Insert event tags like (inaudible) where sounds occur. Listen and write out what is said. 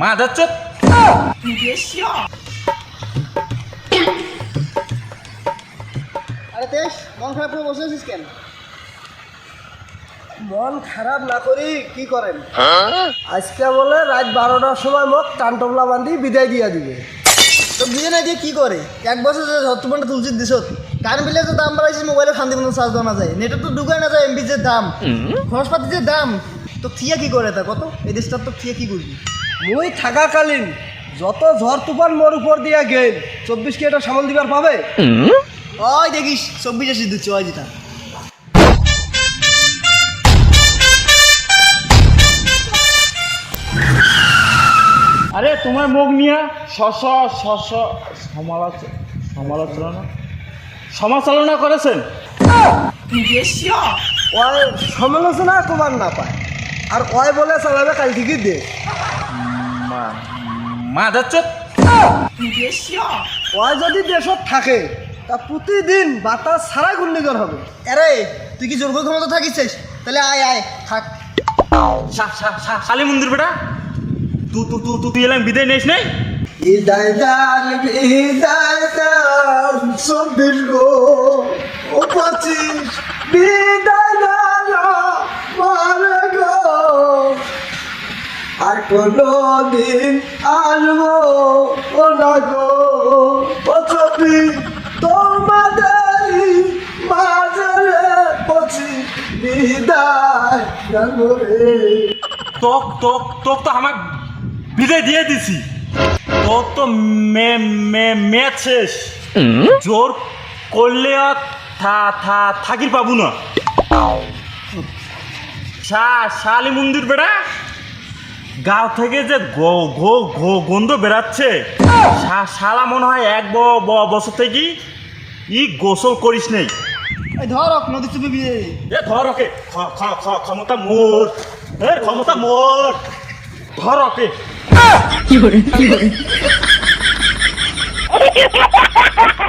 Mother চোদ আরে মন খারাপ করে বসে আছিস কেন? মন খারাপ না করি কি করেন? আজকে বলে রাত বারোটার সময় মোক টানটবলা বান্ধি বিদায় দিয়া দিবে। তো বুঝে নাই দিয়ে কি করে? এক বছর যে হত্তপনটা তুলছিস দিছত কারেন্ট বিলে যে দাম বাড়াইছিস মোবাইলে শান্তি মতো চার্জ দেওয়া না যায়। নেটে তো ঢুকায় না যায় এমবি যে দাম। খরচপাতি যে দাম তো থিয়া কি করে তা কত? এই দেশটার তো থিয়া কি করবি? মুই থাকাকালীন যত ঝড় তুফান মোর উপর দিয়া গেল চব্বিশ কি এটা সামাল দিবার পাবে? ওই দেখিস চব্বিশ আসিস দিচ্ছে ওই দিতা। আরে তোমার মুখ নিয়া শস শস সমালোচনা সমালোচনা? সমালোচনা করেছেন? ওই সমালোচনা কবার না পায়। আর ওই বলে চালাবে কাল থেকে দে। মাদার চোদ ওই যদি দেশত থাকে তা প্রতিদিন বাতাস ছাড়াই ঘূর্ণিঝড় হবে। আরে তুই কি জোর করে ক্ষমতা থাকিস তাহলে আয় আয় থাক। শা- শা- শা- শালি মন্দির বেটা। তু তু তু তু- তুই এলাম বিদায় নিস নাই বিদায় দান বিদায় দান চব্বিশ গো ও পঁচিশ কোনো দিন আসব ও না গো চব্বিশ তোমাদের মাঝে পঁচিশ বিদায় তোক তোক তোক তো আমার বিদায় দিয়ে দিছি। তোর তো মে মে ম্যাচ শেষ জোর করলে থা থা, থাকির পাবো না। শালি মন্দির বেড়া। গাঁও থেকে যে গো গো গো গন্ধ বেরাচ্ছে। শালা মনে হয় এক ব- ব- বছর থেকে ই গোসল করিস নেই। এই ধর নদী চুপে বিয়ে। এ ধর ওকে খ- খ- খ- ক্ষমতা মোর। এ ক্ষমতা মোর। ধর ওকে কি hore কি hore (laughs)